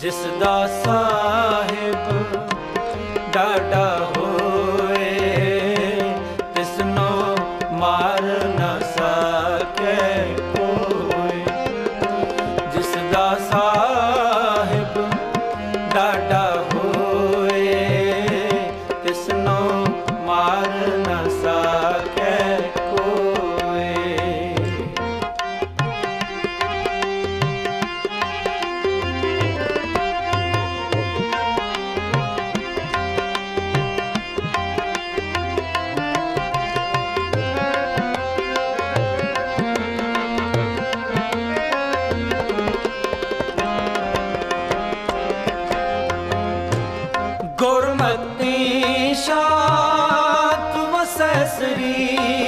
ਜਿਸ ਦਾ ਸਾਹਿਬ ਡਾਡਾ ਹੋਏ ਤਿਸਨੋ ਮਾਰ ਨਾ ਸਕੇ ਕੋਈ ਗੁਰਮਤਿ ਸ਼ਾਤ ਵਸੈ ਸ੍ਰੀ